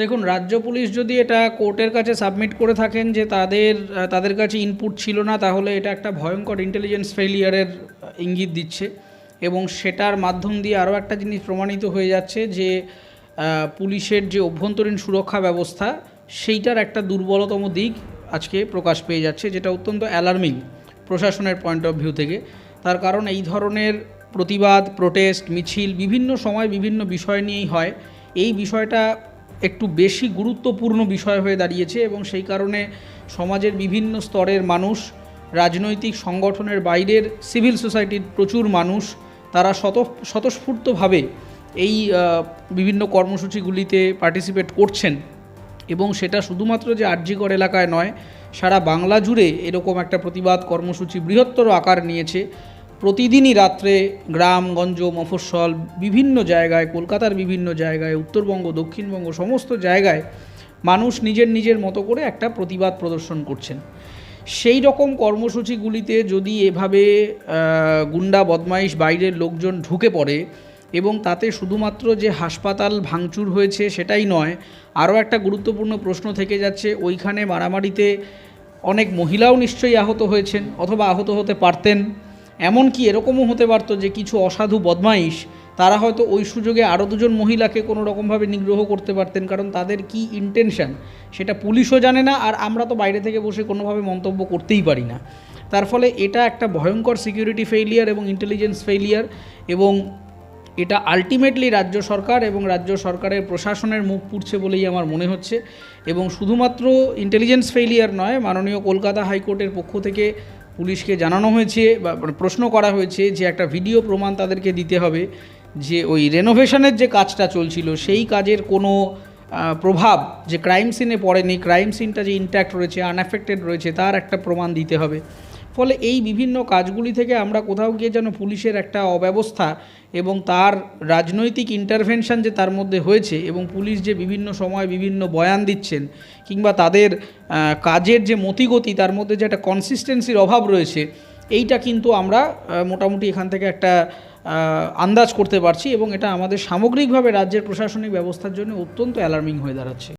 দেখুন, রাজ্য পুলিশ যদি এটা কোর্টের কাছে সাবমিট করে থাকেন যে তাদের তাদের কাছে ইনপুট ছিল না, তাহলে এটা একটা ভয়ঙ্কর ইন্টেলিজেন্স ফেলিয়ারের ইঙ্গিত দিচ্ছে। এবং সেটার মাধ্যম দিয়ে আরও একটা জিনিস প্রমাণিত হয়ে যাচ্ছে যে পুলিশের যে অভ্যন্তরীণ সুরক্ষা ব্যবস্থা, সেইটার একটা দুর্বলতম দিক আজকে প্রকাশ পেয়ে যাচ্ছে, যেটা অত্যন্ত অ্যালার্মিং প্রশাসনের পয়েন্ট অফ ভিউ থেকে। তার কারণ এই ধরনের প্রতিবাদ প্রোটেস্ট মিছিল, বিভিন্ন সময় বিভিন্ন বিষয় নিয়েই হয়। এই বিষয়টা একটু বেশি গুরুত্বপূর্ণ বিষয় হয়ে দাঁড়িয়েছে এবং সেই কারণে সমাজের বিভিন্ন স্তরের মানুষ, রাজনৈতিক সংগঠনের বাইরের সিভিল সোসাইটির প্রচুর মানুষ, তারা শত, স্বতঃস্ফূর্তভাবে এই বিভিন্ন কর্মসূচিগুলিতে পার্টিসিপেট করছেন। এবং সেটা শুধুমাত্র যে আরজিকর এলাকায় নয়, সারা বাংলা জুড়ে এরকম একটা প্রতিবাদ কর্মসূচি বৃহত্তর আকার নিয়েছে। প্রতিদিনই রাত্রে গ্রামগঞ্জ মফস্বল, বিভিন্ন জায়গায়, কলকাতার বিভিন্ন জায়গায়, উত্তরবঙ্গ, দক্ষিণবঙ্গ, সমস্ত জায়গায় মানুষ নিজের নিজের মতো করে একটা প্রতিবাদ প্রদর্শন করছেন। সেই রকম কর্মসূচিগুলিতে যদি এভাবে গুন্ডা, বদমাইশ বাইরের লোকজন ঢুকে পড়ে এবং তাতে শুধুমাত্র যে হাসপাতাল ভাঙচুর হয়েছে সেটাই নয়, আরও একটা গুরুত্বপূর্ণ প্রশ্ন থেকে যাচ্ছে, ওইখানে মারামারিতে অনেক মহিলাও নিশ্চয়ই আহত হয়েছেন অথবা আহত হতে পারতেন। এমনকি এরকমও হতে পারতো যে কিছু অসাধু বদমাইশ, তারা হয়তো ওই সুযোগে আরও দুজন মহিলাকে কোনো রকমভাবে নিগ্রহ করতে পারতেন, কারণ তাদের কি ইন্টেনশন সেটা পুলিশও জানে না আর আমরা তো বাইরে থেকে বসে কোনোভাবে মন্তব্য করতেই পারি না। তার ফলে এটা একটা ভয়ঙ্কর সিকিউরিটি ফেইলিয়ার এবং ইন্টেলিজেন্স ফেইলিয়ার এবং এটা আলটিমেটলি রাজ্য সরকার এবং রাজ্য সরকারের প্রশাসনের মুখ পুড়ছে বলেই আমার মনে হচ্ছে এবং শুধুমাত্র ইন্টেলিজেন্স ফেইলিয়ার নয়, মাননীয় কলকাতা হাইকোর্টের পক্ষ থেকে পুলিশকে জানানো হয়েছে বা প্রশ্ন করা হয়েছে যে একটা ভিডিও প্রমাণ তাদেরকে দিতে হবে যে ওই রেনোভেশনের যে কাজটা চলছিল, সেই কাজের কোনো প্রভাব যে ক্রাইম সিনে পড়েনি ক্রাইম সিনটা যে ইন্ট্যাক্ট রয়েছে আনএফেক্টেড রয়েছে, তার একটা প্রমাণ দিতে হবে। ফলে এই বিভিন্ন কাজগুলি থেকে আমরা কোথাও গিয়ে যেন পুলিশের একটা অব্যবস্থা এবং তার রাজনৈতিক ইন্টারভেনশন যে তার মধ্যে হয়েছে এবং পুলিশ যে বিভিন্ন সময় বিভিন্ন বয়ান দিচ্ছেন কিংবা তাদের কাজের যে মতিগতি তার মধ্যে যে একটা কনসিস্টেন্সির অভাব রয়েছে, এইটা কিন্তু আমরা মোটামুটি এখান থেকে একটা আন্দাজ করতে পারছি এবং এটা আমাদের সামগ্রিকভাবে রাজ্যের প্রশাসনিক ব্যবস্থার জন্য অত্যন্ত অ্যালার্মিং হয়ে দাঁড়াচ্ছে।